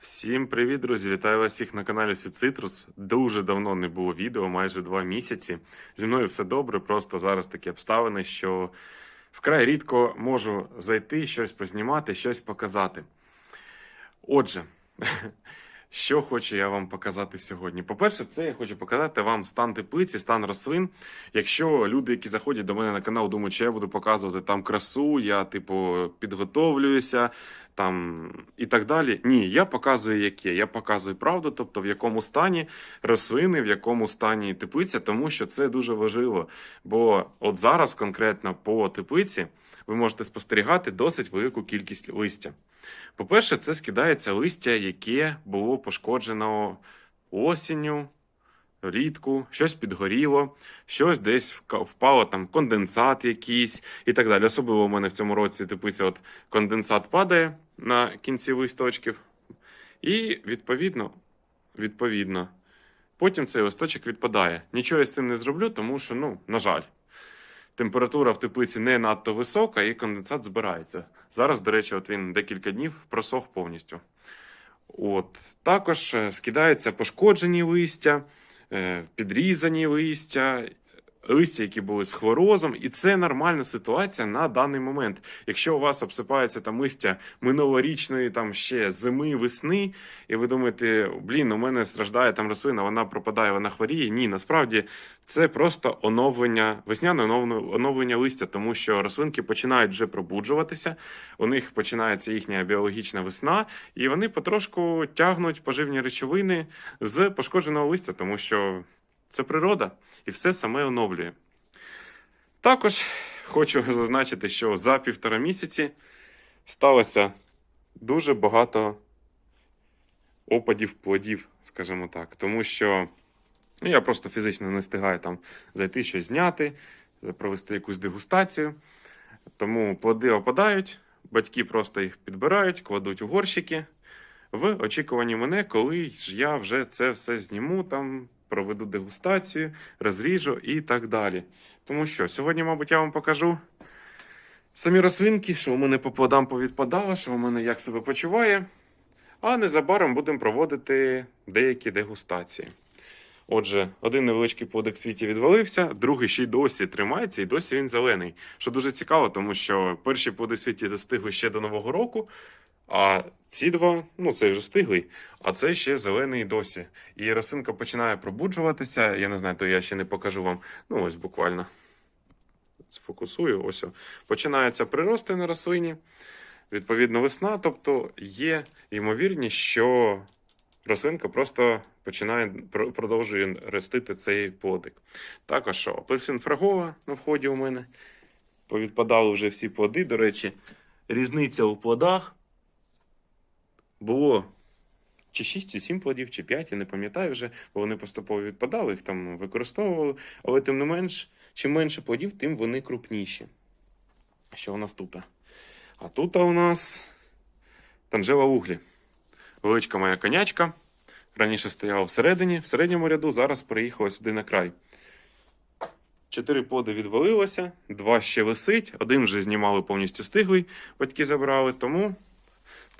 Всім привіт, друзі! Вітаю вас всіх на каналі Світ Цитрус. Дуже давно не було відео, майже два місяці. Зі мною все добре, просто зараз такі обставини, що вкрай рідко можу зайти, щось познімати, щось показати. Отже, що хочу я вам показати сьогодні? По-перше, це я хочу показати вам стан теплиці, стан рослин. Якщо люди, які заходять до мене на канал, думають, що я буду показувати там красу, я, типу, підготовлююся там і так далі. Ні, я показую яке. Я показую правду, тобто в якому стані рослини, в якому стані теплиця, тому що це дуже важливо. Бо от зараз конкретно по теплиці ви можете спостерігати досить велику кількість листя. По-перше, це скидається листя, яке було пошкоджено осінню, влітку, щось підгоріло, щось десь впало там конденсат якийсь і так далі. Особливо у мене в цьому році теплиця, от конденсат падає на кінці листочків. І відповідно, відповідно, потім цей листочок відпадає. Нічого я з цим не зроблю, тому що, ну, на жаль, температура в теплиці не надто висока і конденсат збирається. Зараз, до речі, от він декілька днів просох повністю. От. Також е, скидаються пошкоджені листя, підрізані листя, листя, які були з хворозом, і це нормальна ситуація на даний момент. Якщо у вас обсипається там листя минулорічної там ще зими, весни, і ви думаєте, блін, у мене страждає там рослина, вона пропадає, вона хворіє. Ні, насправді це просто оновлення, весняне оновлення листя, тому що рослинки починають вже пробуджуватися, у них починається їхня біологічна весна, і вони потрошку тягнуть поживні речовини з пошкодженого листя, тому що це природа і все саме оновлює. Також хочу зазначити, що за півтора місяці сталося дуже багато опадів плодів, скажімо так, тому що ну, я просто фізично не встигаю там зайти щось зняти, провести якусь дегустацію. Тому плоди опадають, батьки просто їх підбирають, кладуть у горщики в очікуванні мене, коли ж я вже це все зніму, там проведу дегустацію, розріжу і так далі. Тому що сьогодні, мабуть, я вам покажу самі рослинки, що у мене по плодам повідпадало, що у мене як себе почуває. А незабаром будемо проводити деякі дегустації. Отже, один невеличкий плодик в світі відвалився, другий ще й досі тримається, і досі він зелений. Що дуже цікаво, тому що перші плоди в світі достигли ще до Нового року, а ці два, ну цей вже стиглий, а цей ще зелений досі. І рослинка починає пробуджуватися. Я не знаю, то я ще не покажу вам. Ну, ось буквально сфокусую. Ось. Починаються прирости на рослині. Відповідно, весна, тобто є ймовірність, що рослинка просто починає продовжує ростити цей плодик. Також апельсин фрагова на вході у мене. Повідпадали вже всі плоди. До речі, різниця у плодах було чи 6, чи 7 плодів, чи 5, я не пам'ятаю вже, бо вони поступово відпадали, їх там використовували. Але тим не менш, чим менше плодів, тим вони крупніші. Що у нас тут? А тут у нас танжела углі. Величка моя конячка. Раніше стояла всередині, в середньому ряду, зараз переїхала сюди на край. Чотири плоди відвалилося, два ще висить, один вже знімали повністю стиглий, батьки забрали, тому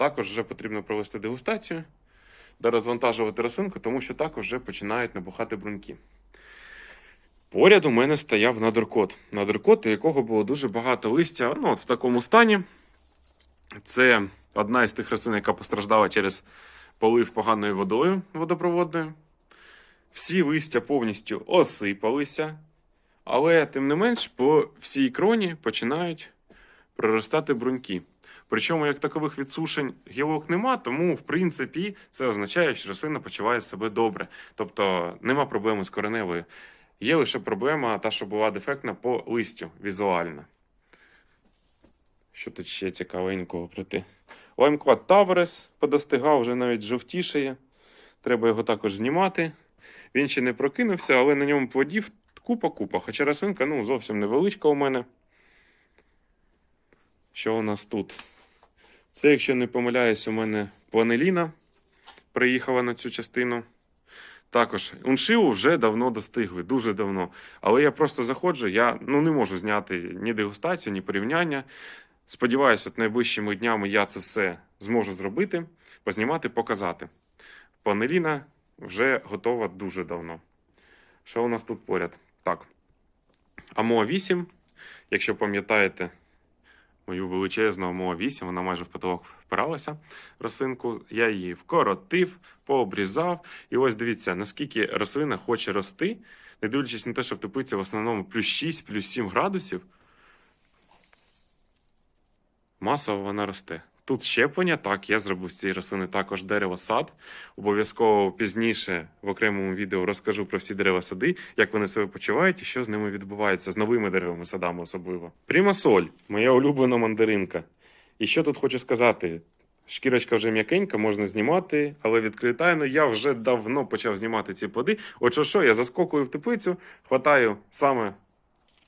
також вже потрібно провести дегустацію, де розвантажувати рослинку, тому що також вже починають набухати бруньки. Поряд у мене стояв надеркот. Надеркот, у якого було дуже багато листя ну, от в такому стані. Це одна із тих рослин, яка постраждала через полив поганою водою водопроводною. Всі листя повністю осипалися, але тим не менш по всій кроні починають проростати бруньки. Причому як такових відсушень гілок нема, тому в принципі це означає, що рослина почуває себе добре. Тобто нема проблеми з кореневою. Є лише проблема, та, що була дефектна по листю візуально. Що тут ще цікавенького прийти? Лаймквад Таверес подостигав, вже навіть жовтішає. Треба його також знімати. Він ще не прокинувся, але на ньому плодів купа-купа. Хоча рослинка ну, зовсім невеличка у мене. Що у нас тут? Це, якщо не помиляюсь, у мене планеліна приїхала на цю частину. Також уншиву вже давно достигли, дуже давно. Але я просто заходжу, я ну, не можу зняти ні дегустацію, ні порівняння. Сподіваюся, от найближчими днями я це все зможу зробити, познімати, показати. Панеліна вже готова дуже давно. Що у нас тут поряд? Так. АМО 8, якщо пам'ятаєте мою величезну мо 8 вона майже в потолок впиралася рослинку. Я її вкоротив, пообрізав. І ось дивіться, наскільки рослина хоче рости, не дивлячись на те, що в теплиці в основному плюс 6, плюс 7 градусів. Масово вона росте. Тут щеплення, так, я зробив з цієї рослини також дерево-сад. Обов'язково пізніше в окремому відео розкажу про всі дерева-сади, як вони себе почувають і що з ними відбувається, з новими деревами садами особливо. Примасоль, моя улюблена мандаринка. І що тут хочу сказати? Шкірочка вже м'якенька, можна знімати, але відкритайно я вже давно почав знімати ці плоди. От що, що я заскокую в теплицю, хватаю саме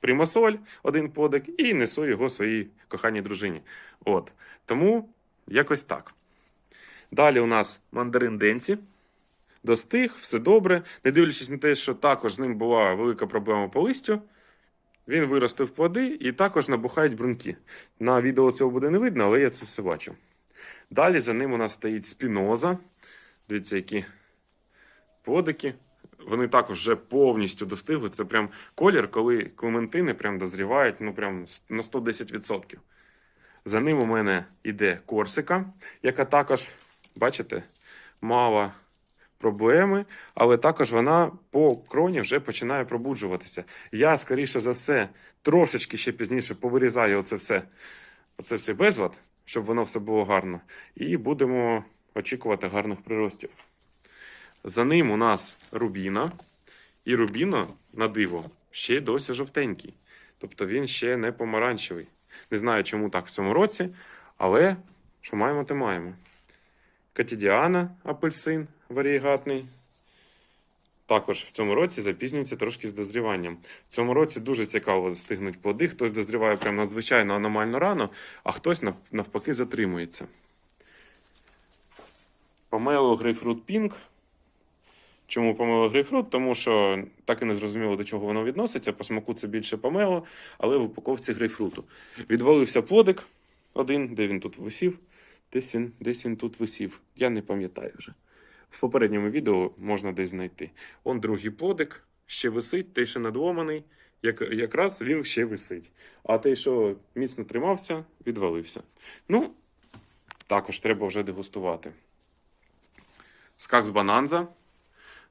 примасоль, один подик, і несу його своїй коханій дружині. От. Тому якось так. Далі у нас мандарин Денці. Достиг, все добре. Не дивлячись на те, що також з ним була велика проблема по листю. Він виростив плоди і також набухають брунки. На відео цього буде не видно, але я це все бачу. Далі за ним у нас стоїть спіноза. Дивіться, які плодики. Вони також вже повністю достигли. Це прям колір, коли клементини прям дозрівають ну, прям на 110%. За ним у мене йде корсика, яка також, бачите, мала проблеми, але також вона по кроні вже починає пробуджуватися. Я, скоріше за все, трошечки ще пізніше повирізаю оце все, оце все безлад, щоб воно все було гарно. І будемо очікувати гарних приростів. За ним у нас рубіна. І рубіно, на диво, ще досі жовтенький. Тобто він ще не помаранчевий. Не знаю, чому так в цьому році, але що маємо, то маємо. Катідіана, апельсин варієгатний. Також в цьому році запізнюється трошки з дозріванням. В цьому році дуже цікаво стигнуть плоди. Хтось дозріває прям надзвичайно аномально рано, а хтось навпаки затримується. Помело грейпфрут Пінк. Чому помело грейпфрут? Тому що так і не зрозуміло, до чого воно відноситься. По смаку це більше помело, але в упаковці грейпфруту. Відвалився плодик один, де він тут висів. Десь він, десь він тут висів. Я не пам'ятаю вже. В попередньому відео можна десь знайти. Он другий плодик ще висить, той, що надломаний, як, якраз він ще висить. А той, що міцно тримався, відвалився. Ну, також треба вже дегустувати. Скакс Бананза.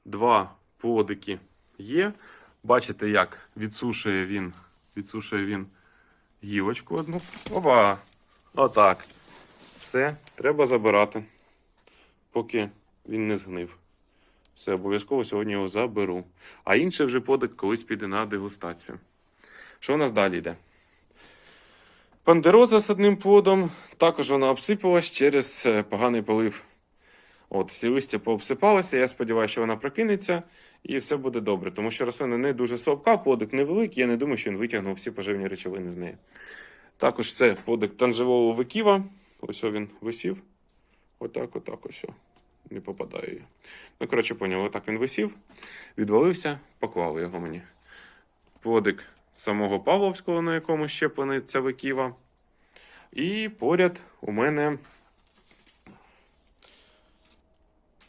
Два плодики є. Бачите, як відсушує він, відсушує він гілочку одну. Опа! Отак. Все, треба забирати, поки він не згнив. Все, обов'язково сьогодні його заберу. А інший вже подик колись піде на дегустацію. Що у нас далі йде? Пандероза з одним плодом. Також вона обсипалась через е, поганий полив. От, всі листя пообсипалися. Я сподіваюся, що вона прокинеться і все буде добре. Тому що рослина не дуже слабка, плодик невеликий. Я не думаю, що він витягнув всі поживні речовини з неї. Також це подик танжевого виківа. Ось він висів. Отак, отак, ось. Не попадаю я. Ну, коротше, поняв, отак він висів, відвалився, поклали його мені. Подик самого Павловського, на якому щеплений ця виківа. І поряд у мене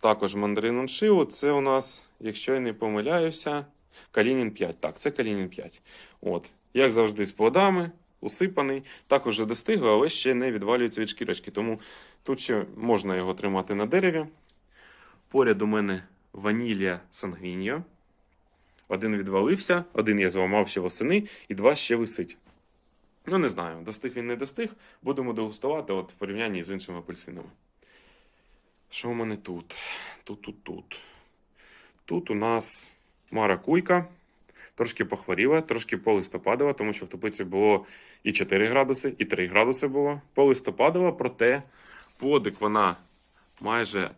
також мандарин оншиу. Це у нас, якщо я не помиляюся, Калінін 5. Так, це Калінін 5. От. Як завжди, з плодами, усипаний. Також вже достигло, але ще не відвалюється від шкірочки. Тому тут ще можна його тримати на дереві. Поряд у мене ванілія сангвіньо. Один відвалився, один я зламав ще восени, і два ще висить. Ну, не знаю, достиг він не достиг. Будемо дегустувати от в порівнянні з іншими апельсинами. Що у мене тут? Тут, тут, у нас маракуйка. Трошки похворіла, трошки полистопадова, тому що в теплиці було і 4 градуси, і 3 градуси було. Полистопадова, проте подик вона майже,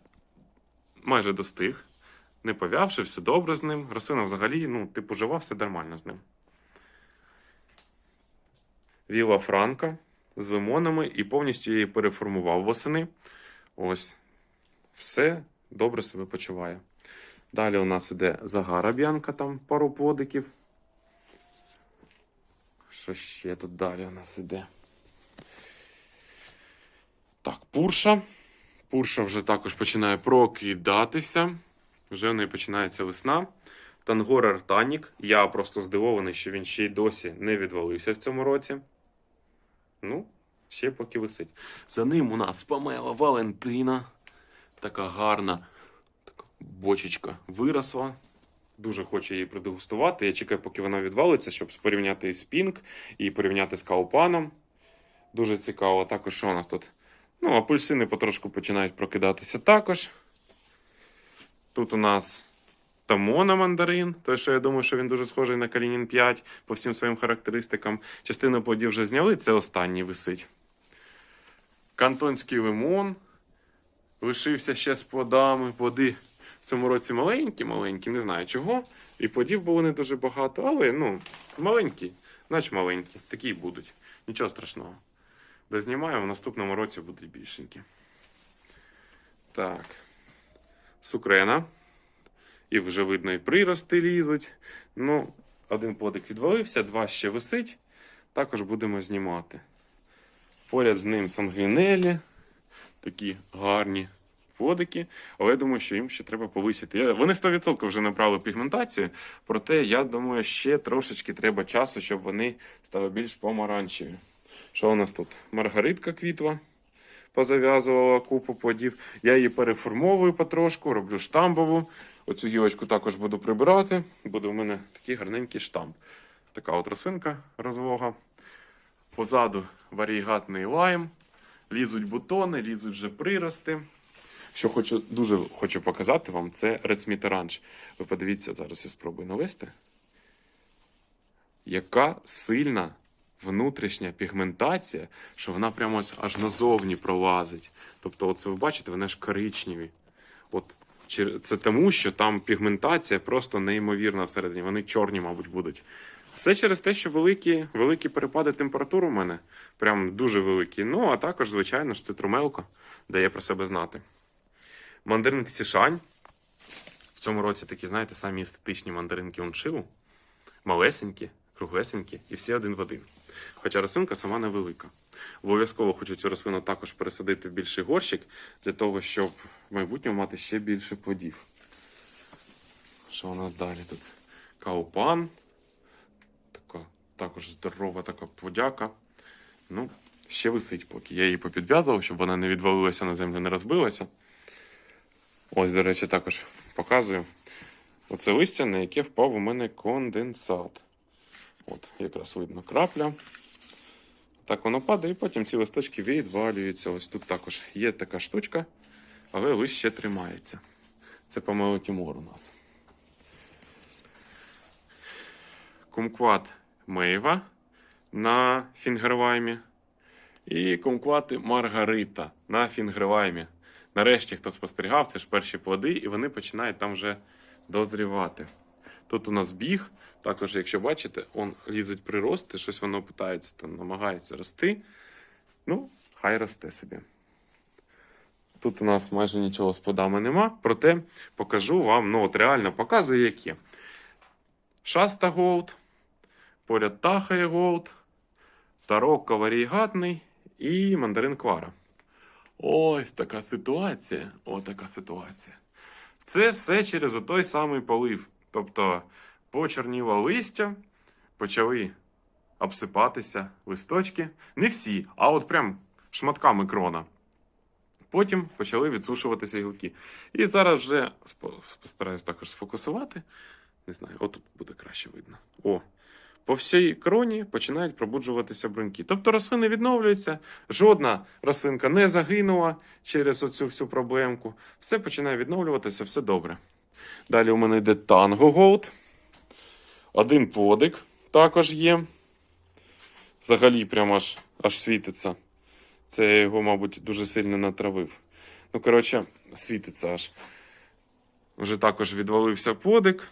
майже достиг. Не повявши, все добре з ним. Рослина взагалі, ну, типу, жива, все нормально з ним. Віла Франка з лимонами і повністю її переформував восени. Ось. Все добре себе почуває. Далі у нас іде загара б'янка, там пару плодиків. Що ще тут далі у нас іде? Так, пурша. Пурша вже також починає прокидатися. Вже в неї починається весна. Тангор Артанік. Я просто здивований, що він ще й досі не відвалився в цьому році. Ну, ще поки висить. За ним у нас Памела Валентина. Така гарна така бочечка виросла. Дуже хочу її продегустувати. Я чекаю, поки вона відвалиться, щоб порівняти із Пінк і порівняти з Каупаном. Дуже цікаво. Також що у нас тут? Ну, апельсини потрошку починають прокидатися також. Тут у нас Тамона мандарин, той, що я думаю, що він дуже схожий на Калінін 5 по всім своїм характеристикам. Частину плодів вже зняли, це останній висить. Кантонський лимон. Лишився ще з плодами. Плоди в цьому році маленькі-маленькі, не знаю чого. І плодів було не дуже багато, але ну, маленькі, наче маленькі. Такі й будуть. Нічого страшного. Дознімаю, в наступному році будуть більшенькі. Так. Сукрена. І вже видно, і прирости лізуть. Ну, один плодик відвалився, два ще висить. Також будемо знімати. Поряд з ним сангвінелі. Такі гарні плодики. Але я думаю, що їм ще треба повисити. Вони 100% вже набрали пігментацію, проте я думаю, ще трошечки треба часу, щоб вони стали більш помаранчеві. Що у нас тут? Маргаритка квітла позав'язувала купу плодів. Я її переформовую потрошку, роблю штамбову. Оцю гілочку також буду прибирати. Буде у мене такий гарненький штамп. Така от рослинка розлога. Позаду варігатний лайм. Лізуть бутони, лізуть вже прирости. Що хочу, дуже хочу показати вам, це Orange. Ви подивіться, зараз я спробую навести. Яка сильна внутрішня пігментація, що вона прямо ось аж назовні пролазить. Тобто, оце ви бачите, вони ж коричневі. От це тому, що там пігментація просто неймовірна всередині. Вони чорні, мабуть, будуть. Все через те, що великі, великі перепади температур у мене. Прям дуже великі. Ну, а також, звичайно ж, цитрумелка дає про себе знати. Мандарин Ксішань. В цьому році такі, знаєте, самі естетичні мандаринки оншилу. Малесенькі, круглесенькі і всі один в один. Хоча рослинка сама невелика. Обов'язково хочу цю рослину також пересадити в більший горщик для того, щоб в майбутньому мати ще більше плодів. Що у нас далі тут? Каупан. Також здорова така подяка. Ну, ще висить поки. Я її попідв'язував, щоб вона не відвалилася на землю, не розбилася. Ось, до речі, також показую. Оце листя, на яке впав у мене конденсат. От, якраз видно крапля. Так воно падає, і потім ці листочки відвалюються. Ось тут також є така штучка, але лист ще тримається. Це помило Тімор у нас. Кумкват Мейва на фінгерваймі. І кумквати Маргарита на фінгерваймі. Нарешті, хто спостерігав, це ж перші плоди, і вони починають там вже дозрівати. Тут у нас біг. Також, якщо бачите, он лізуть прирости, щось воно питається, там намагається рости. Ну, хай росте собі. Тут у нас майже нічого з плодами нема, проте покажу вам, ну от реально показую, які. Шаста Голд, поряд Тахає Голд, Тарокко варігатний і мандарин Квара. Ось така ситуація. Ось така ситуація. Це все через той самий полив. Тобто почорніло листя, почали обсипатися листочки. Не всі, а от прям шматками крона. Потім почали відсушуватися гілки. І зараз вже постараюсь також сфокусувати. Не знаю, отут буде краще видно. О, по всій кроні починають пробуджуватися бруньки. Тобто рослини відновлюються, жодна рослинка не загинула через оцю всю проблемку. Все починає відновлюватися, все добре. Далі у мене йде Tango Gold. Один подик також є. Взагалі, прямо аж, аж світиться. Це я його, мабуть, дуже сильно натравив. Ну, коротше, світиться аж. Вже також відвалився подик.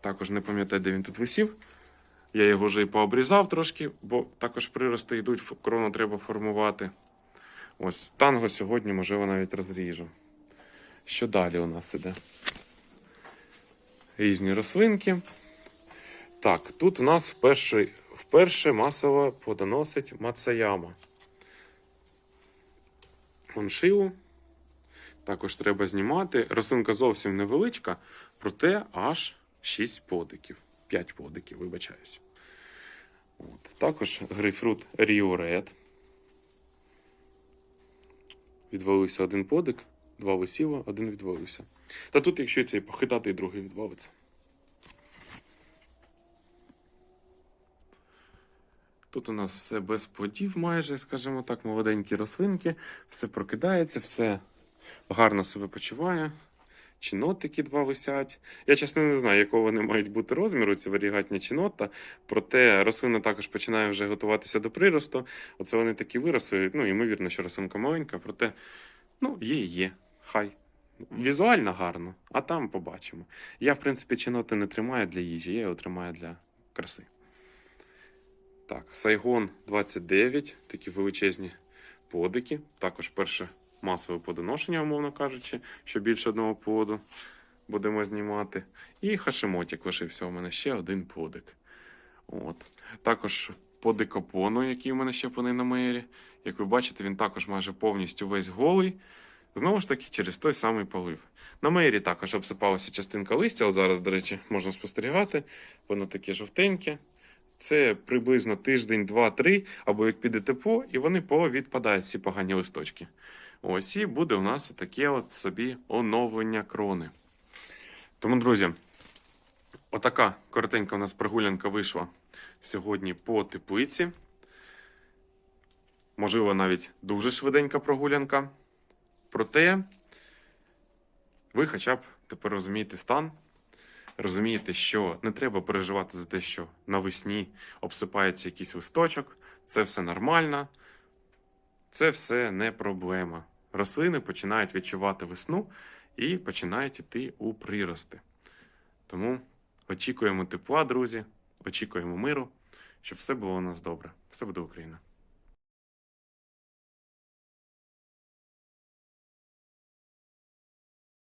Також не пам'ятаю, де він тут висів. Я його вже і пообрізав трошки, бо також прирости йдуть, крону треба формувати. Ось танго сьогодні, можливо, навіть розріжу. Що далі у нас іде? Різні рослинки. Так, тут у нас вперше, вперше масово плодоносить Мацаяма. коншилу. Також треба знімати. Рослинка зовсім невеличка, проте аж 6 подиків. 5 подиків, вибачаюсь. От. Також грейпфрут Red. Відвалився один подик, два висіло, один відвалився. Та тут, якщо цей похитати, і другий відвалиться. Тут у нас все без плодів майже, скажімо так, молоденькі рослинки, все прокидається, все гарно себе почуває. Чинотики два висять. Я чесно не знаю, якого вони мають бути розміру, ці варігатні чинота. Проте рослина також починає вже готуватися до приросту. Оце вони такі виросли. Ну, ймовірно, що рослинка маленька, проте ну, є є. Хай. Візуально гарно, а там побачимо. Я, в принципі, чиноти не тримаю для їжі, я його тримаю для краси. Так, Сайгон 29, такі величезні подики. Також перше масове подоношення, умовно кажучи, що більше одного поду будемо знімати. І хашимотік лишився у мене ще один подик. От. Також подик опону, який у мене ще по нейномері. Як ви бачите, він також майже повністю весь голий. Знову ж таки, через той самий полив. На меєрі також обсипалася частинка листя. От зараз, до речі, можна спостерігати. Воно таке жовтеньке. Це приблизно тиждень, два-три, або як піде тепло, і вони повідпадають всі погані листочки. Ось і буде у нас таке от собі оновлення крони. Тому, друзі, отака коротенька у нас прогулянка вийшла сьогодні по теплиці. Можливо, навіть дуже швиденька прогулянка. Проте ви хоча б тепер розумієте стан, розумієте, що не треба переживати за те, що навесні обсипається якийсь листочок, це все нормально, це все не проблема. Рослини починають відчувати весну і починають йти у прирости. Тому очікуємо тепла, друзі, очікуємо миру, щоб все було у нас добре. Все буде Україна.